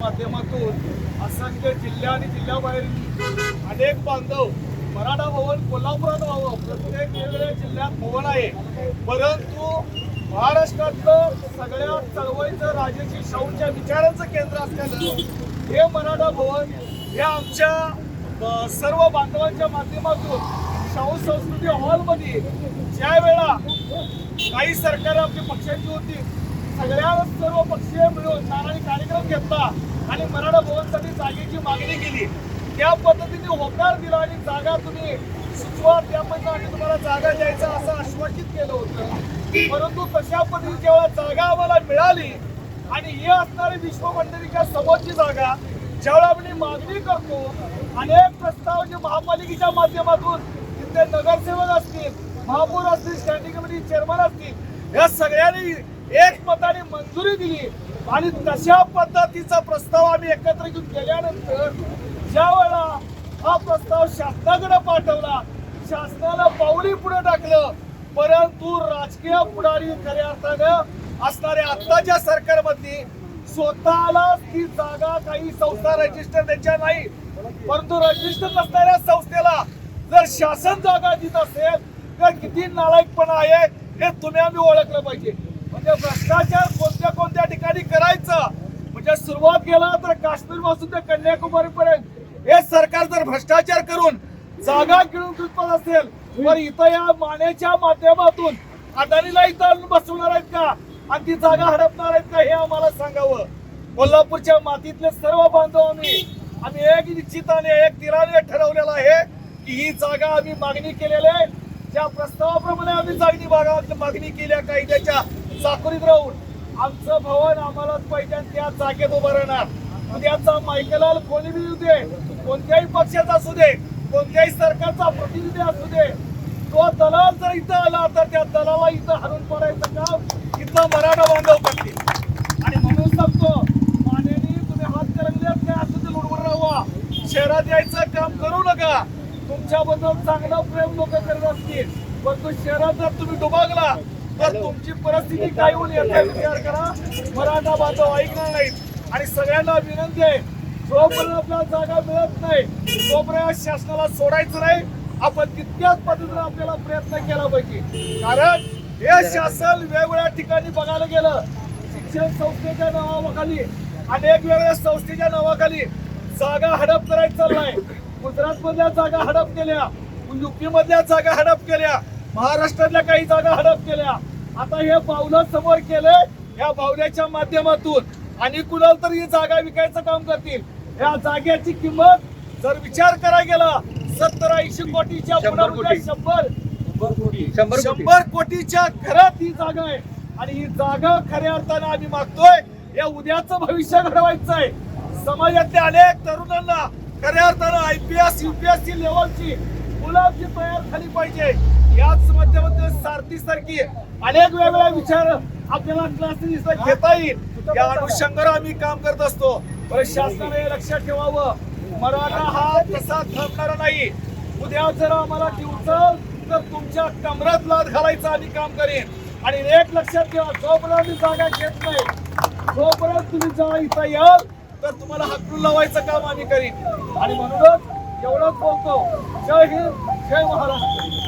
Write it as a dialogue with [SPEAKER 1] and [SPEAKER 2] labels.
[SPEAKER 1] माध्यमातून असंख्य जिल्हा आणि जिल्ह्याबाहेरील अनेक बांधव मराठा भवन कोल्हापुरात व्हावं. प्रत्येक वेगवेगळ्या जिल्ह्यात भवन आहे. परंतु महाराष्ट्रातलं सगळ्यात चळवळीचं राजाची शाहूंच्या विचारांचं केंद्र असल्यानं हे मराठा भवन हे आमच्या सर्व बांधवांच्या माध्यमातून शाहू संस्कृती हॉलमध्ये ज्या वेळा काही सरकार आपली पक्षांची होती सगळ्या सर्व पक्षीय मिळून नारायणी कार्यक्रम घेतला आणि मराठा भवनसाठी जागेची मागणी केली. त्या पद्धतीने होकार दिला आणि जागा तुम्ही सुचवा त्यामध्ये आम्ही तुम्हाला जागा द्यायचा असं आश्वासित केलं होतं. परंतु तशा पद्धतीच्या जेव्हा जागा आम्हाला मिळाली आणि हे असणारी विश्व समोरची जागा ज्यावेळेला आम्ही मागणी करतो अनेक प्रस्ताव जे महापालिकेच्या माध्यमातून तिथले नगरसेवक असतील महापौर असतील स्टँडिंग कमिटी चेअरमन असतील या सगळ्यांनी एक मताने मंजुरी दिली. आणि तशा पद्धतीचा प्रस्ताव आम्ही एकत्र घेऊन गेल्यानंतर ज्या वेळा हा प्रस्ताव शासनाकडे पाठवला शासनाला पाऊली पुढे टाकलं. परंतु राजकीय पुढारी खऱ्या अर्थानं असणाऱ्या आत्ताच्या सरकारमध्ये स्वतःला ती जागा काही संस्था रजिस्टर त्यांच्या नाही. परंतु रजिस्टर नसणाऱ्या संस्थेला जर शासन जागा देत असेल तर किती नालायकपणा आहे हे तुम्ही आम्ही ओळखलं पाहिजे. म्हणजे भ्रष्टाचार कोणत्या कोणत्या ठिकाणी करायचं? म्हणजे सुरुवात केला तर काश्मीरपासून ते कन्याकुमारी पर्यंत हे सरकार जर भ्रष्टाचार करून जागा गिळून चुकत असेल तर इथं या मानेच्या माध्यमातून अदानीला इथं बसवणार आहेत का? आणि ती जागा हडपणार आहेत का? हे आम्हाला सांगावं. कोल्हापूरच्या मातीतले सर्व बांधव आम्ही आम्ही एक निश्चिताने एक तिराने ठरवलेलं आहे की ही जागा आम्ही मागणी केलेली आहे. ज्या प्रस्तावाप्रमाणे आम्ही जागणी भागा मागणी केल्या कायद्याच्या चाकोरीत राहून आमचं भवन आम्हालाच पाहिजे त्या जागेत उभं राहणार. उद्याचा मायकेलाल कोणी बी दे कोणत्याही पक्षाचा असू दे कोणत्याही सरकारचा प्रतिनिधी असू दे तो दलाल जर इथं आला तर त्या दलाला इथं हरून पडायचं काम इथं मराठा बांधव करतील. आणि म्हणून सांगतो मानेनी तुम्ही हात करंगल्यात काय असू ते लुडबुड राहा शहरात यायचं काम करू नका. तुमच्याबद्दल चांगलं प्रेम लोक करत असतील. परंतु शहरात जर तुम्ही डुबागला तर तुमची परिस्थिती काय होईल याचा विचार करा. मराठा बांधव ऐकणार नाहीत. आणि सगळ्यांना विनंती आहे जोपर्यंत आपल्याला जागा मिळत नाही तोपर्यंत शासनाला सोडायचं नाही. आपण तितक्याच पद्धतीने आपल्याला प्रयत्न केला पाहिजे कारण हे शासन वेगवेगळ्या ठिकाणी बघायला गेलं शिक्षण संस्थेच्या नावाखाली अनेक वेगळ्या संस्थेच्या नावाखाली जागा हडप करायचं चाललाय. गुजरात मधल्या जागा हडप केल्या युपी मधल्या जागा हडप केल्या. महाराष्ट्रातल्या काही जागा हडप केल्या. आता हे पावलं समोर केले या बावल्याच्या माध्यमातून. आणि कुणाला तरी ही जागा विकायचं काम करतील. या जागेची किंमत जर विचार करायला गेला सत्तर ऐंशी कोटीच्या
[SPEAKER 2] शंभर.
[SPEAKER 1] शंभर. कोटीच्या घरात ही जागा आहे. आणि ही जागा खऱ्या अर्थानं आम्ही मागतोय. या उद्याचं भविष्य घडवायचं आहे समाजातल्या अनेक तरुणांना खऱ्या अर्थानं आयपीएस युपीएससी लेवलची मुलांची तयार झाली पाहिजे. याच सारखी अनेक वेगवेगळ्या विचार आपल्याला क्लास घेता येईल. या अनुषंगाने आम्ही काम करत असतो. पण शासनाने लक्षात ठेवावं. मराठा हा तसा थांबणारा नाही. उद्या जर आम्हाला दिवसल तर तुमच्या कमरात लाद घालायचं आम्ही काम करेन. आणि एक लक्षात ठेवा जोपर्यंत जागा घेत नाही जोपर्यंत तुम्ही जेव्हा इथं याल तर तुम्हाला हाकलून लावायचं काम आम्ही करीन. आणि म्हणूनच एवढंच बोलतो. जय हिंद जय महाराष्ट्र.